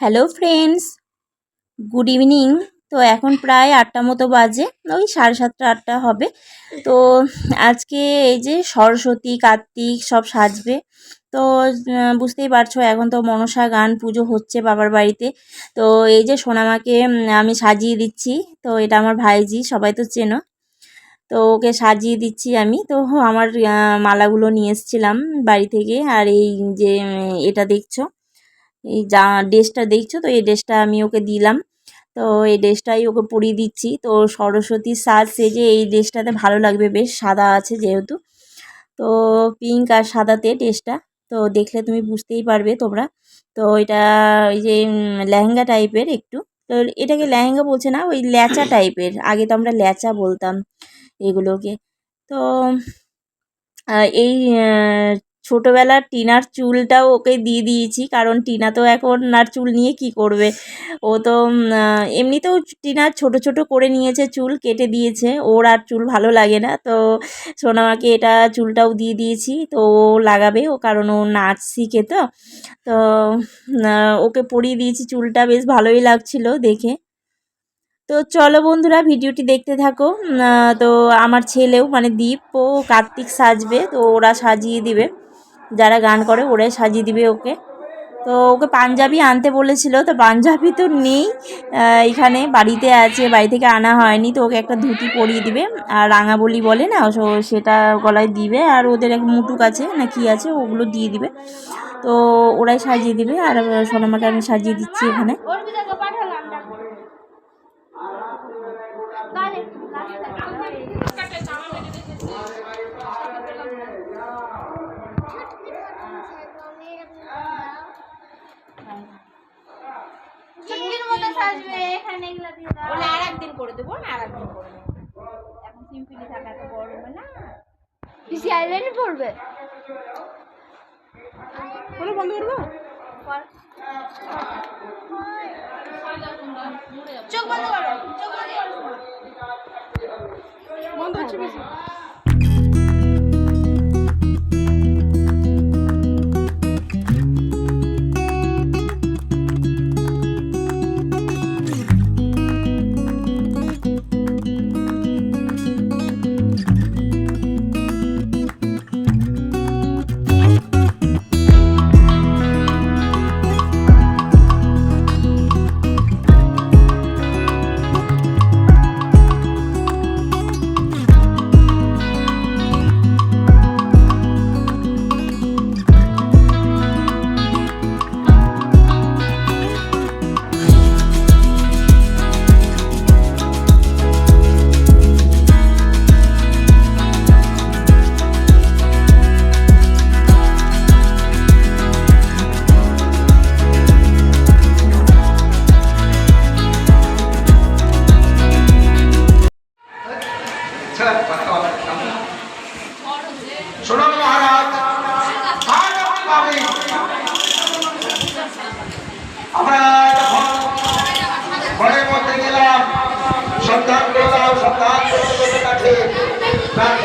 Hello friends good evening তো এখন প্রায় আটটা মতো বাজে, ওই সাড়ে সাতটা, আটটা হবে। তো আজকে এই যে সরস্বতী, কার্তিক সব সাজবে। তো বুঝতেই পারছ, এখন তো মনসা গান পুজো হচ্ছে বাবার বাড়িতে। তো এই যে সোনামাকে আমি সাজিয়ে দিচ্ছি। তো এটা আমার ভাইজি, সবাই তো চেনো। তো ওকে সাজিয়ে দিচ্ছি আমি। তো আমার মালাগুলো নিয়ে এসেছিলাম বাড়ি থেকে। আর এই যে এটা দেখছ এই যা ড্রেসটা দেখছ তো, এই ড্রেসটা আমি ওকে দিলাম। তো এই ড্রেসটাই ওকে পরিয়ে দিচ্ছি। তো সরস্বতীর সাজ সেজে এই ড্রেসটাতে ভালো লাগবে, বেশ সাদা আছে যেহেতু। তো পিঙ্ক আর সাদাতে ড্রেসটা, তো দেখলে তুমি বুঝতেই পারবে তোমরা। তো এটা ওই যে লেহেঙ্গা টাইপের একটু। তো এটাকে লেহেঙ্গা বলছে না, ওই ল্যাচা টাইপের। আগে তো আমরা ল্যাচা বলতাম এগুলোকে। তো এই ছোটোবেলার টিনার চুলটাও ওকে দিয়ে দিয়েছি, কারণ টিনা তো এখন আর চুল নিয়ে কি করবে? ও তো এমনিতেও টিনার ছোট ছোট করে নিয়েছে চুল, কেটে দিয়েছে, ওর আর চুল ভালো লাগে না। তো সোনামাকে এটা চুলটাও দিয়ে দিয়েছি, তো ও লাগাবে, ও কারণ ও নাচ শিখে তো। তো ওকে পরিয়ে দিয়েছি চুলটা, বেশ ভালোই লাগছিল দেখে। তো চলো বন্ধুরা, ভিডিওটি দেখতে থাকো। তো আমার ছেলেও মানে দীপ ও কার্তিক সাজবে, তো ওরা সাজিয়ে দিবে। যারা গান করে ওরাই সাজিয়ে দিবে ওকে। তো ওকে পাঞ্জাবি আনতে বলেছিল, তো পাঞ্জাবি তো নেই এখানে বাড়িতে আছে, বাড়ি থেকে আনা হয়নি, তো ওকে একটা ধুতি পরিয়ে দিবে। আর রাঙাবলি বলে না তো সেটা গলায় দিবে, আর ওদের এক মুটুক আছে, না কি আছে, ওগুলো দিয়ে দিবে। তো ওরাই সাজিয়ে দিবে, আর সোনামাকে আমি সাজিয়ে দিচ্ছি এখানে ডাকো। কাল একটু রাস্তায়। চুটকির মতো সাজবে, এখানে এগুলা দিয়ে দাও। বলে আর একদিন করে দেবো আর একদিন করে দেবো এখন সিম্পলি থাকা তো গরমে না। পিসি আইলাইনে পড়বে? বলো বন্ধ করব? চোখ বন্ধ করো চোখ বন্ধ করো। বন্ধ হচ্ছে বেশি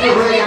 Thank you.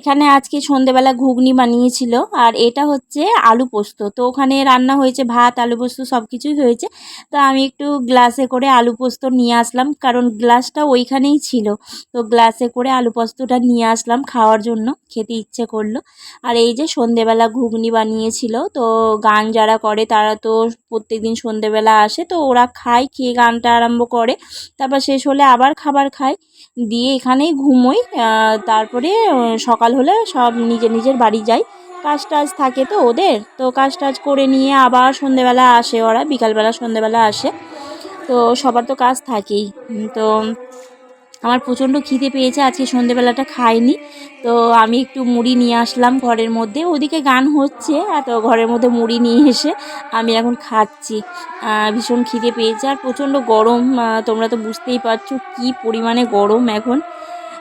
এখানে আজকে সন্ধেবেলা ঘুগনি বানিয়েছিল আর এটা হচ্ছে আলু পোস্ত। তো ওখানে রান্না হয়েছে ভাত আলু পোস্ত সব কিছুই হয়েছে। তো আমি একটু গ্লাসে করে আলু পোস্ত নিয়ে আসলাম কারণ গ্লাসটা ওইখানেই ছিল। তো গ্লাসে করে আলু পোস্তটা নিয়ে আসলাম খাওয়ার জন্য খেতে ইচ্ছে করল। আর এই যে সন্ধেবেলা ঘুগনি বানিয়েছিল তো গান যারা করে তারা তো প্রত্যেকদিন সন্ধেবেলা আসে তো ওরা খায় খেয়ে গানটা আরম্ভ করে। তারপর শেষ হলে আবার খাবার খায়। দিয়ে এখানেই ঘুমোই তারপরে আহ, সকাল হলে সব নিজের নিজের বাড়ি যায় কাজ টাজ থাকে তো ওদের। তো কাজ টাজ করে নিয়ে আবার সন্ধেবেলা আসে ওরা, বিকালবেলা সন্ধেবেলা আসে। তো সবার তো কাজ থাকেই। তো আমার প্রচণ্ড খিদে পেয়েছে, আজকে সন্ধেবেলাটা খাইনি। তো আমি একটু মুড়ি নিয়ে আসলাম ঘরের মধ্যে। ওদিকে গান হচ্ছে তো ঘরের মধ্যে মুড়ি নিয়ে এসে আমি এখন খাচ্ছি। ভীষণ খিদে পেয়েছে আর প্রচণ্ড গরম। তোমরা তো বুঝতেই পারছ কি পরিমাণে গরম এখন।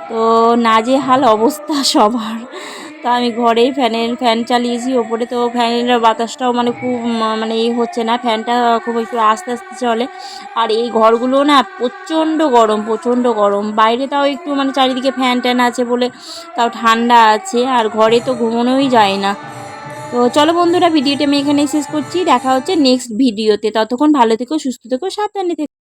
তো নাজেহাল অবস্থা সবার। তো আমি ঘরেই ফ্যানের, ফ্যান চালিয়েছি, ওপরে তো ফ্যানের বাতাসটাও মানে খুব মানে এ হচ্ছে না, ফ্যানটা খুব একটু আস্তে আস্তে চলে। আর এই ঘরগুলো না প্রচণ্ড গরম প্রচণ্ড গরম। বাইরে তাও একটু মানে চারিদিকে ফ্যান ট্যান আছে বলে তাও ঠান্ডা আছে, আর ঘরে তো ঘুমানোই যায় না। তো চলো বন্ধুরা, ভিডিওটা আমি এখানেই শেষ করছি। দেখা হচ্ছে নেক্সট ভিডিওতে। ততক্ষণ ভালো থেকো, সুস্থ থেকো, সাবধানে থেকো।